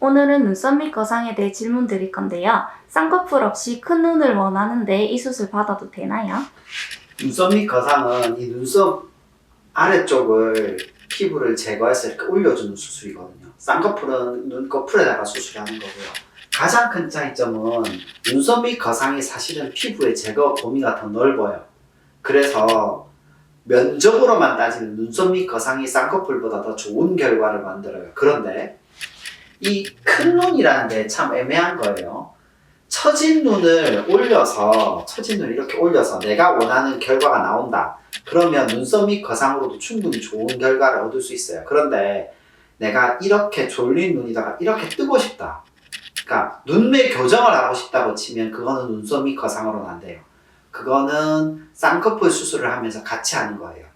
오늘은 눈썹 및 거상에 대해 질문 드릴 건데요. 쌍꺼풀 없이 큰 눈을 원하는데 이 수술 받아도 되나요? 눈썹 및 거상은 이 눈썹 아래쪽을 피부를 제거해서 이렇게 올려주는 수술이거든요. 쌍꺼풀은 눈꺼풀에다가 수술하는 거고요. 가장 큰 차이점은 눈썹 및 거상이 사실은 피부의 제거 범위가 더 넓어요. 그래서 면적으로만 따지면 눈썹 및 거상이 쌍꺼풀보다 더 좋은 결과를 만들어요. 그런데 이큰 눈이라는 게 참 애매한 거예요. 처진 눈을 올려서 처진 눈을 이렇게 올려서 내가 원하는 결과가 나온다. 그러면 눈썹 및 거상으로도 충분히 좋은 결과를 얻을 수 있어요. 그런데 내가 이렇게 졸린 눈이다가 이렇게 뜨고 싶다. 그러니까 눈매 교정을 하고 싶다고 치면 그거는 눈썹 및 거상으로는 안 돼요. 그거는 쌍꺼풀 수술을 하면서 같이 하는 거예요.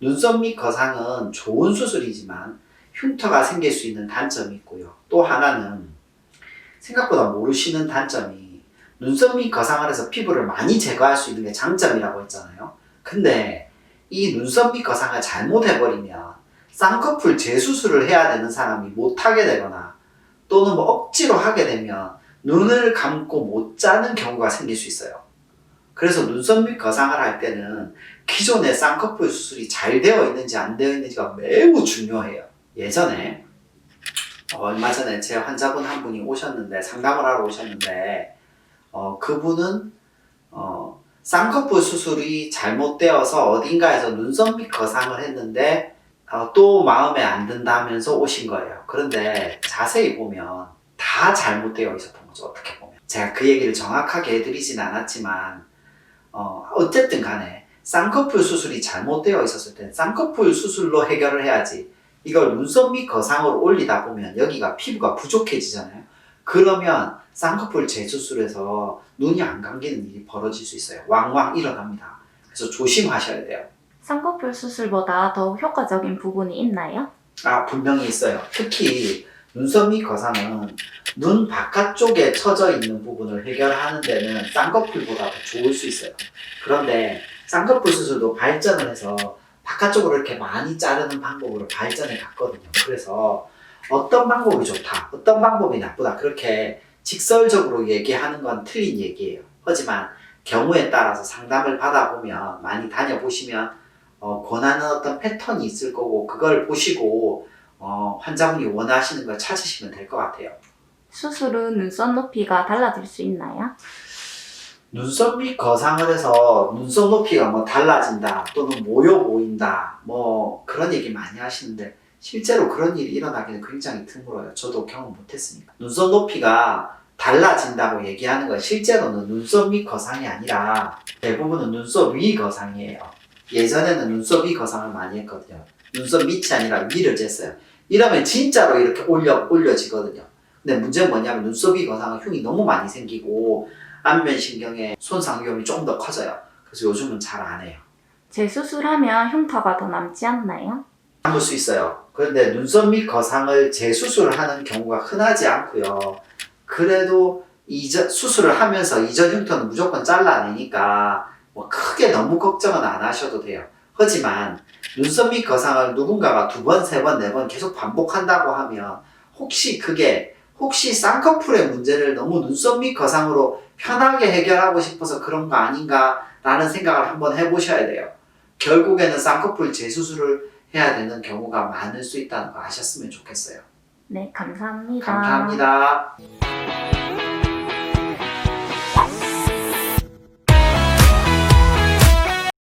눈썹 및 거상은 좋은 수술이지만 흉터가 생길 수 있는 단점이 있고요. 또 하나는 생각보다 모르시는 단점이 눈썹 및 거상을 해서 피부를 많이 제거할 수 있는 게 장점이라고 했잖아요. 근데 이 눈썹 및 거상을 잘못해버리면 쌍꺼풀 재수술을 해야 되는 사람이 못하게 되거나 또는 뭐 억지로 하게 되면 눈을 감고 못 자는 경우가 생길 수 있어요. 그래서 눈썹 및 거상을 할 때는 기존의 쌍꺼풀 수술이 잘 되어 있는지 안 되어 있는지가 매우 중요해요. 예전에 어, 얼마 전에 제 환자분 한 분이 오셨는데 상담을 하러 오셨는데 어, 그분은 어, 쌍꺼풀 수술이 잘못되어서 어딘가에서 눈썹 및 거상을 했는데 어, 또 마음에 안 든다면서 오신 거예요. 그런데 자세히 보면 다 잘못되어 있었던 거죠. 어떻게 보면 제가 그 얘기를 정확하게 해드리진 않았지만 어, 어쨌든 간에 쌍꺼풀 수술이 잘못되어 있었을 때 쌍꺼풀 수술로 해결을 해야지 이걸 눈썹 및 거상으로 올리다 보면 여기가 피부가 부족해지잖아요. 그러면 쌍꺼풀 재수술에서 눈이 안 감기는 일이 벌어질 수 있어요. 왕왕 일어납니다. 그래서 조심하셔야 돼요. 쌍꺼풀 수술보다 더 효과적인 부분이 있나요? 아, 분명히 있어요. 특히 눈썹 및 거상은 눈 바깥쪽에 처져 있는 부분을 해결하는 데는 쌍꺼풀보다 더 좋을 수 있어요. 그런데 쌍꺼풀 수술도 발전을 해서 바깥쪽으로 이렇게 많이 자르는 방법으로 발전해 갔거든요. 그래서 어떤 방법이 좋다, 어떤 방법이 나쁘다, 그렇게 직설적으로 얘기하는 건 틀린 얘기예요. 하지만 경우에 따라서 상담을 받아보면 많이 다녀보시면 어, 권하는 어떤 패턴이 있을 거고 그걸 보시고 어, 환자분이 원하시는 걸 찾으시면 될 것 같아요. 수술은 눈썹 높이가 달라질 수 있나요? 눈썹 및 거상을 해서 눈썹 높이가 뭐 달라진다 또는 모여 보인다 뭐 그런 얘기 많이 하시는데 실제로 그런 일이 일어나기는 굉장히 드물어요. 저도 경험 못했으니까. 눈썹 높이가 달라진다고 얘기하는 건 실제로는 눈썹 및 거상이 아니라 대부분은 눈썹 위 거상이에요. 예전에는 눈썹 위 거상을 많이 했거든요. 눈썹 밑이 아니라 위를 쟀어요. 이러면 진짜로 이렇게 올려, 올려지거든요. 근데 문제는 뭐냐면 눈썹 위 거상은 흉이 너무 많이 생기고 안면신경의 손상 위험이 좀 더 커져요. 그래서 요즘은 잘 안 해요. 재수술하면 흉터가 더 남지 않나요? 남을 수 있어요. 그런데 눈썹 및 거상을 재수술하는 경우가 흔하지 않고요. 그래도 이전 수술을 하면서 이전 흉터는 무조건 잘라내니까 뭐 크게 너무 걱정은 안 하셔도 돼요. 하지만 눈썹 및 거상을 누군가가 두 번, 세 번, 네 번 계속 반복한다고 하면 혹시 그게 혹시 쌍꺼풀의 문제를 너무 눈썹 및 거상으로 편하게 해결하고 싶어서 그런 거 아닌가라는 생각을 한번 해보셔야 돼요. 결국에는 쌍꺼풀 재수술을 해야 되는 경우가 많을 수 있다는 거 아셨으면 좋겠어요. 네, 감사합니다. 감사합니다.